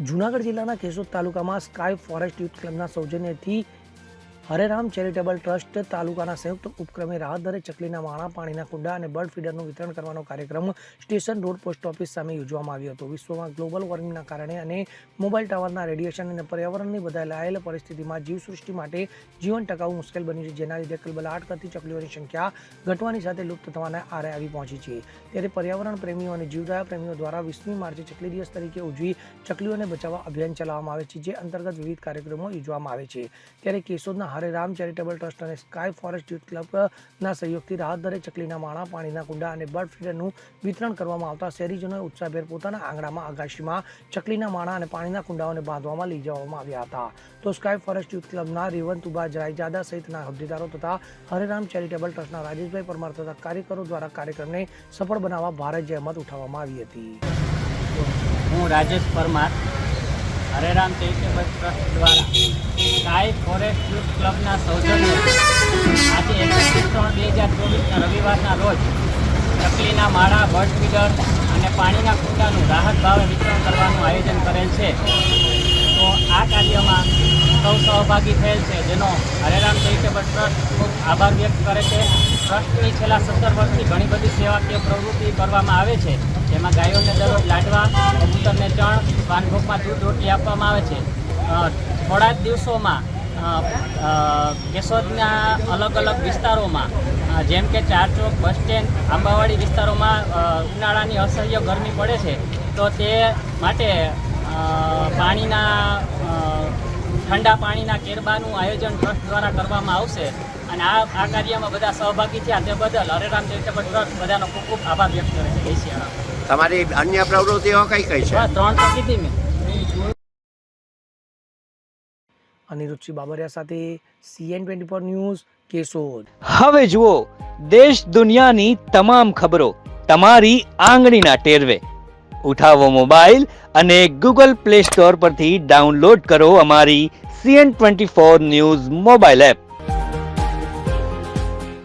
જૂનાગઢ જિલ્લાના કેશોદ તાલુકામાં sky forest youth ક્લબના સૌજન્યથી હરેરામ ચેરિટેબલ ટ્રસ્ટ તાલુકાના સંયુક્ત ઉપક્રમે રાહત દરે ચકલીના માણા, પાણીના કુંડા અને બર્ડ ફીડરનું વિતરણ કરવાનો કાર્યક્રમ સ્ટેશન રોડ પોસ્ટ ઓફિસ સામે યોજવામાં આવ્યો હતો. વિશ્વમાં ગ્લોબલ વોર્મિંગના કારણે અને મોબાઈલ ટાવરના રેડિયેશન અને પર્યાવરણની બદલાયેલ પરિસ્થિતિમાં જીવસૃષ્ટિ માટે જીવન ટકાવવું મુશ્કેલ બન્યું છે, જેના લીધે કલબલાટ કરતી ચકલીઓની સંખ્યા ઘટવાની સાથે લુપ્ત થવાના આરે આવી પહોંચી છે. ત્યારે પર્યાવરણ પ્રેમીઓ અને જીવદયા પ્રેમીઓ દ્વારા વીસમી માર્ચે ચકલી દિવસ તરીકે ઉજવી ચકલીઓને બચાવવા અભિયાન ચલાવવામાં આવે છે, જે અંતર્ગત વિવિધ કાર્યક્રમો યોજવામાં આવે છે. ત્યારે કેશોદના હરે રામ ચેરિટેબલ ટ્રસ્ટ અને સ્કાય ફોરેસ્ટ યુથ ક્લબના સહયોગથી રાહત દરે ચકલીના માણા, પાણીના કુંડા અને બર્ડ ફીડરનું વિતરણ કરવામાં આવતા શહેરીજનોએ ઉત્સાહભેર પોતાના આંગણામાં આગાશીમાં ચકલીના માણા અને પાણીના કુંડાઓને બાંધવામાં લઈ જવામાં આવ્યા હતા. તો સ્કાય ફોરેસ્ટ યુથ ક્લબના રેવંતુબા રાયજાદા સહિતના હોદ્દેદારો તથા હરેરામ ચેરિટેબલ ટ્રસ્ટના રાજેશભાઈ પરમાર તથા કાર્યકરો દ્વારા કાર્યક્રમને સફળ બનાવવા ભારે જહેમત ઉઠાવવામાં આવી હતી. હું રાજેશ પરમાર. હરેરામ ચેરિટેબલ ટ્રસ્ટ દ્વારા સ્કાય ફોરેસ્ટ યુથ ક્લબના સૌજન્ય. આજે એકત્રીસ ત્રણ બે હજાર ચોવીસના રવિવારના રોજ ચકલીના માળા, બર્ડ ફીડર અને પાણીના કુંડાનું રાહત ભાવે વિતરણ કરવાનું આયોજન કરેલ છે. તો આ કાર્યમાં સૌ સહભાગી થયેલ છે, જેનો હરેરામ ચેરિટેબલ ટ્રસ્ટ ખૂબ આભાર વ્યક્ત કરે છે. ટ્રસ્ટની છેલ્લા સત્તર વર્ષથી ઘણી બધી સેવાકીય પ્રવૃત્તિ કરવામાં આવે છે. જેમાં ગાયોને દરરોજ લાડવા, કબૂતરને ચણ પાનભોગમાં દૂધ રોટલી આપવામાં આવે છે. થોડા જ દિવસોમાં કેશોદના અલગ અલગ વિસ્તારોમાં જેમ કે ચાર ચોક બસ સ્ટેન્ડ, આંબાવાડી વિસ્તારોમાં ઉનાળાની અસહ્ય ગરમી પડે છે, તો તે માટે પાણીના ઠંડા પાણીના કેરબાનું આયોજન ટ્રસ્ટ દ્વારા કરવામાં આવશે. અને આ આ કાર્યમાં બધા સહભાગી થયા તે બદલ હરેરામ ચેરિટેબલ ટ્રસ્ટ બધાનો ખૂબ ખૂબ આભાર વ્યક્ત કરે છે. તમારી અન્ય પ્રવૃત્તિઓ કઈ કઈ છે? ત્રણ તો કીધી મેં. અનિરુચિ બાબરિયા સાથે CN twenty four news Keshod. હવે જુઓ દેશ દુનિયાની તમામ ખબરો તમારી આંગળીના ટેરવે. ઉઠાવો મોબાઈલ અને ગૂગલ પ્લે સ્ટોર પરથી ડાઉનલોડ કરો અમારી CN twenty four news mobile app.